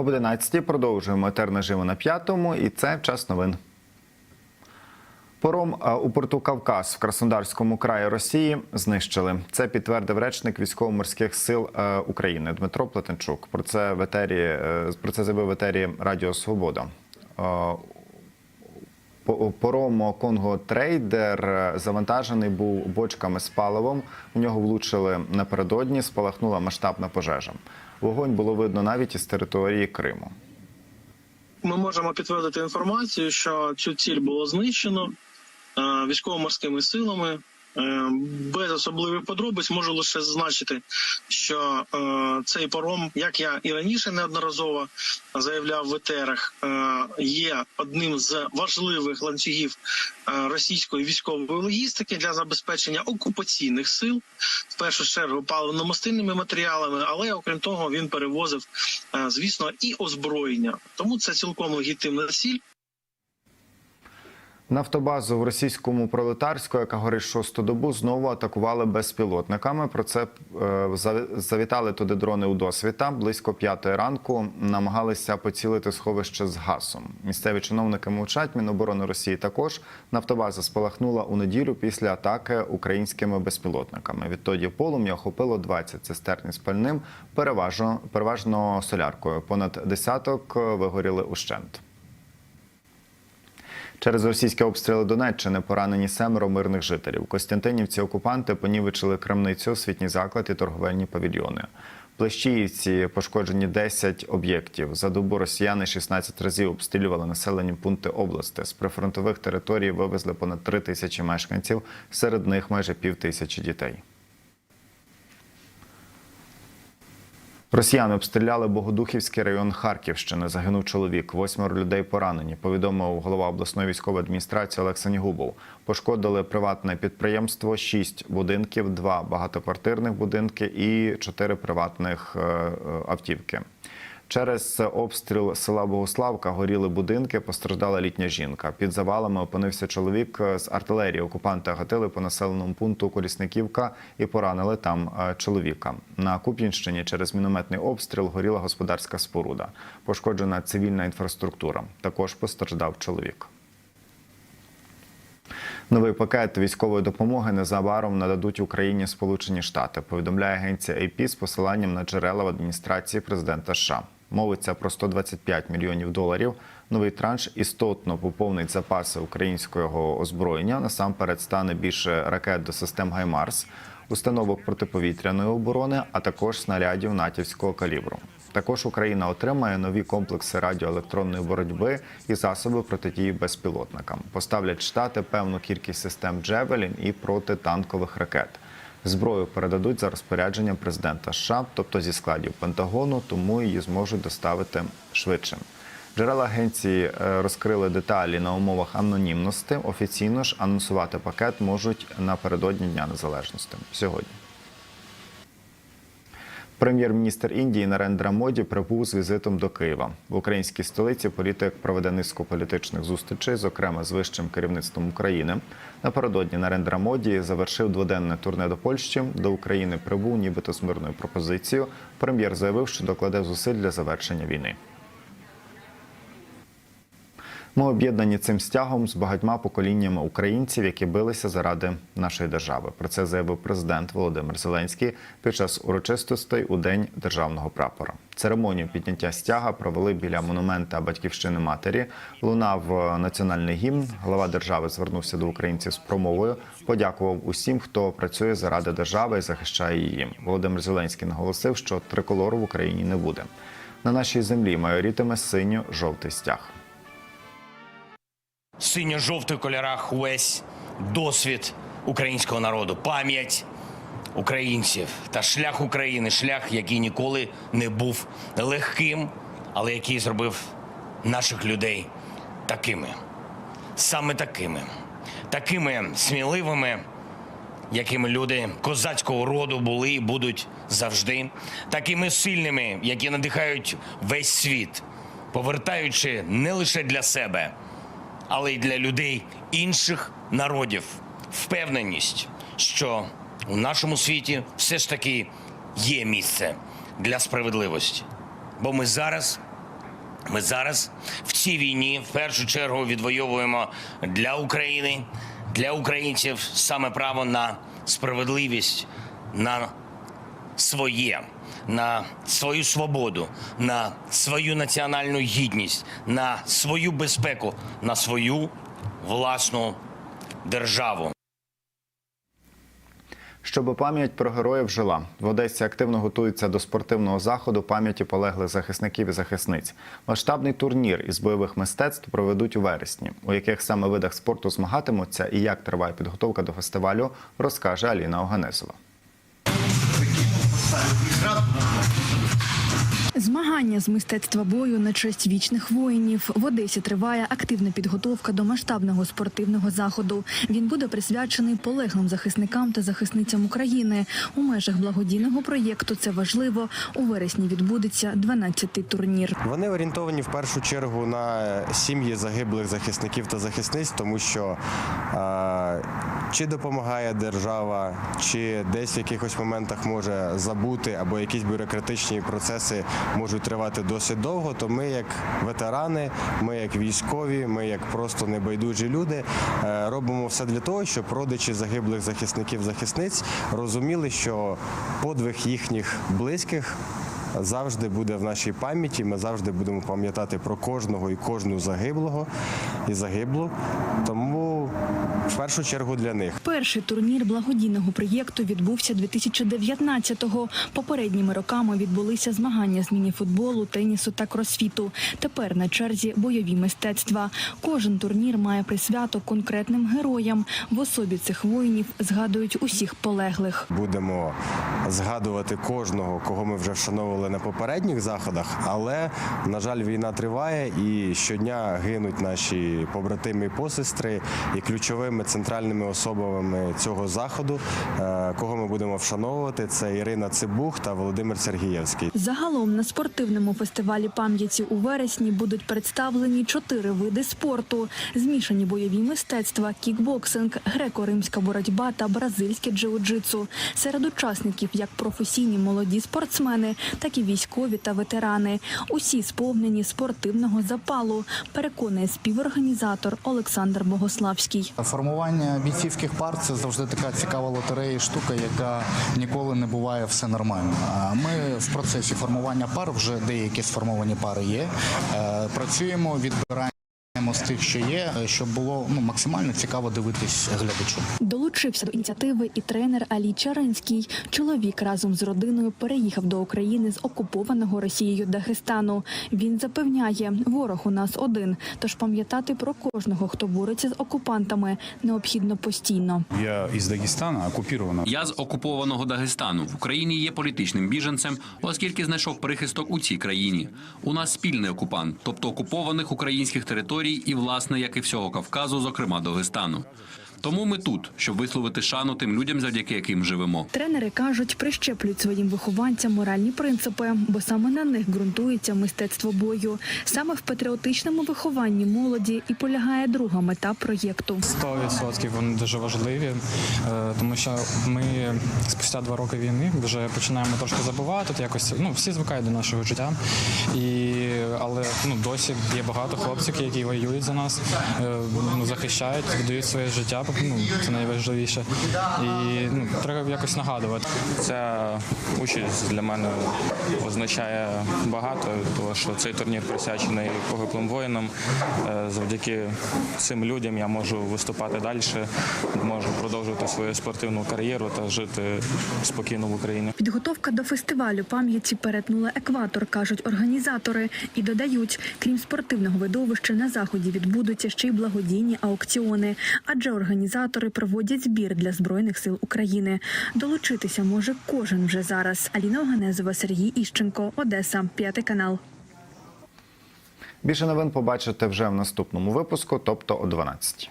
Об 11 продовжуємо етер на п'ятому, і це час новин. Пором е, у порту Кавказ в Краснодарському краї Росії знищили. Це підтвердив речник військово-морських сил е, України Дмитро Плетенчук. Про це в етері, е, про це заявив в етері Радіо Свобода. По- Паром Конго Трейдер завантажений був бочками з паливом. У нього влучили напередодні, спалахнула масштабна пожежа. Вогонь було видно навіть із території Криму. Ми можемо підтвердити інформацію, що цю ціль було знищено е, військово-морськими силами. Е, Без особливих подробиць можу лише зазначити, що е, цей паром, як я і раніше неодноразово заявляв в етерах, е, є одним з важливих ланцюгів російської військової логістики для забезпечення окупаційних сил, в першу чергу паливно-мастильними матеріалами, але окрім того, він перевозив, звісно, і озброєння. Тому це цілком легітимна ціль. Нафтобазу в російському пролетарську, яка горить шосту добу, знову атакували безпілотниками. Про це е, завітали туди дрони у досвіта. Близько п'ятої ранку намагалися поцілити сховище з газом. Місцеві чиновники мовчать. Міноборони Росії також нафтобаза спалахнула у неділю після атаки українськими безпілотниками. Відтоді полум'я охопило 20 цистерн з пальним, переважно переважно соляркою. Понад десяток е, вигоріли ущент. Через російські обстріли Донеччини поранені семеро мирних жителів. Костянтинівці окупанти понівечили крамницю, освітній заклад і торговельні павільйони. Плещіївці пошкоджені 10 об'єктів. За добу росіяни 16 разів обстрілювали населені пункти області. З прифронтових територій вивезли понад 3 тисячі мешканців, серед них майже пів тисячі дітей. Росіяни обстріляли Богодухівський район Харківщини. Загинув чоловік. Восьмеро людей поранені. Повідомив голова обласної військової адміністрації Олег Губов. Пошкодили приватне підприємство, шість будинків, два багатоквартирних будинки і чотири приватних е, е, автівки. Через обстріл села Богославка горіли будинки, постраждала літня жінка. Під завалами опинився чоловік з артилерії. Окупанти гатили по населеному пункту Колісниківка і поранили там е, чоловіка. На Куп'янщині через мінометний обстріл горіла господарська споруда. Пошкоджена цивільна інфраструктура. Також постраждав чоловік. Новий пакет військової допомоги незабаром нададуть Україні Сполучені Штати. Повідомляє агенція AP з посиланням на джерела в адміністрації президента США. Мовиться про 125 мільйонів доларів. Новий транш істотно поповнить запаси українського озброєння. Насамперед стане більше ракет до систем Гаймарс, установок протиповітряної оборони, а також снарядів натівського калібру. Також Україна отримає нові комплекси радіоелектронної боротьби і засоби протидії безпілотникам. Поставлять штати певну кількість систем Джевелін і протитанкових ракет. Зброю передадуть за розпорядженням президента США, тобто зі складів Пентагону, тому її зможуть доставити швидше. Джерела агенції е, розкрили деталі на умовах анонімності. Офіційно ж анонсувати пакет можуть напередодні Дня Незалежності сьогодні. Прем'єр-міністр Індії Нарендра Моді прибув з візитом до Києва. В українській столиці політик проведе низку політичних зустрічей, зокрема з вищим керівництвом України. Напередодні Нарендра Моді завершив дводенне турне до Польщі. До України прибув, нібито з мирною пропозицією. Прем'єр заявив, що докладе зусиль для завершення війни. Ми об'єднані цим стягом з багатьма поколіннями українців, які билися заради нашої держави. Про це заявив президент Володимир Зеленський під час урочистостей у день державного прапора. Церемонію підняття стяга провели біля монумента батьківщини матері. Лунав е, національний гімн. Глава держави звернувся до українців з промовою. Подякував усім, хто працює заради держави і захищає її. Володимир Зеленський наголосив, що триколору в Україні не буде. На нашій землі майорітиме синьо-жовтий стяг. Синьо-жовтих кольорах увесь досвід українського народу, пам'ять українців та шлях України, шлях, який ніколи не був легким, але який зробив наших людей такими, саме такими, такими сміливими, якими люди козацького роду були і будуть завжди, такими сильними, які надихають весь світ, повертаючи не лише для себе але й для людей інших народів. Впевненість, що у нашому світі все ж таки є місце для справедливості. Бо ми зараз Ми зараз в цій війні в першу чергу відвоюємо для України, для українців саме право на справедливість, на своє, на свою свободу, на свою національну гідність, на свою безпеку, на свою власну державу. Щоб пам'ять про героїв жила, в Одесі активно готуються до спортивного заходу пам'яті полеглих захисників і захисниць. Масштабний турнір із бойових мистецтв проведуть у вересні. У яких саме видах спорту змагатимуться і як триває підготовка до фестивалю, розкаже Аліна Оганесова. Змагання з мистецтва бою на честь вічних воїнів в Одесі триває активна підготовка до масштабного спортивного заходу. Він буде присвячений полеглим захисникам та захисницям України. У межах благодійного проєкту це важливо. У вересні відбудеться 12-й турнір. Вони орієнтовані в першу чергу на сім'ї загиблих захисників та захисниць, тому що е, чи допомагає держава, чи десь в якихось моментах може забути, або якісь бюрократичні процеси можуть тривати досить довго. То ми, як ветерани, ми як військові, ми як просто небайдужі люди, е, робимо все для того, щоб родичі загиблих захисників захисниць розуміли, що подвиг їхніх близьких завжди буде в нашій пам'яті. Ми завжди будемо пам'ятати про кожного і кожну загиблого і загиблу. Тому в першу чергу для них. Перший турнір благодійного проєкту відбувся 2019-го. Попередніми роками відбулися змагання з мініфутболу, тенісу та кросфіту. Тепер на черзі бойові мистецтва. Кожен турнір має присвято конкретним героям. В особі цих воїнів згадують усіх полеглих. Будемо згадувати кожного, кого ми вже вшановували на попередніх заходах. Але на жаль, війна триває, і щодня гинуть наші побратими і посестри. І ключовими центральними особами цього заходу, е, кого ми будемо вшановувати, це Ірина Цибух та Володимир Сергієвський. Загалом на спортивному фестивалі пам'яті у вересні будуть представлені чотири види спорту: змішані бойові мистецтва, кікбоксинг, греко-римська боротьба та бразильське джиу-джитсу. Серед учасників як професійні молоді спортсмени, так і військові та ветерани. Усі сповнені спортивного запалу. Переконує співорганізатор Олександр Богославський. Формування бійцівських пар це завжди така цікава лотерея, і штука, яка ніколи не буває все нормально. Ми в процесі формування пар вже деякі сформовані пари є. Е, Працюємо, відбираємо з тих, що є, е, щоб було ну максимально цікаво дивитись глядачу. Долучився до ініціативи і тренер Алі Чаринський. Чоловік разом з родиною переїхав до України з окупованого Росією Дагестану. Він запевняє, ворог у нас один. Тож пам'ятати про кожного, хто бореться з окупантами, необхідно постійно. Я из Дагестана, оккупированного. Я з окупованого Дагестану в Україні є політичним біженцем, оскільки знайшов прихисток у цій країні. У нас спільний окупант, тобто окупованих українських територій і, власне, як і всього Кавказу, зокрема Дагестану. Тому ми тут, щоб висловити шану тим людям, завдяки яким живемо. Тренери кажуть, прищеплюють своїм вихованцям моральні принципи, бо саме на них ґрунтується мистецтво бою. Саме в патріотичному вихованні молоді і полягає друга мета проєкту. 100% вони дуже важливі, е, тому що ми спустя два роки війни вже починаємо трошки забувати. Якось ну всі звикають до нашого життя, і але ну досі є багато хлопців, які воюють за нас, е, ну захищають, віддають своє життя. Ну це найважливіше. І ну треба якось нагадувати. Ця участь для мене означає багато, тому що цей турнір присвячений погиблим воїнам. Е, Завдяки цим людям я можу виступати далі, можу продовжувати свою спортивну кар'єру та жити спокійно в Україні. Підготовка до фестивалю пам'яті перетнула екватор, кажуть організатори, і додають, крім спортивного видовища, на заході відбудуться ще й благодійні аукціони, адже організатори проводять збір для збройних сил України. Долучитися може кожен вже зараз. Аліна Оганезова, Сергій Іщенко, Одеса, п'ятий канал. Більше новин побачите вже в наступному випуску, тобто о 12.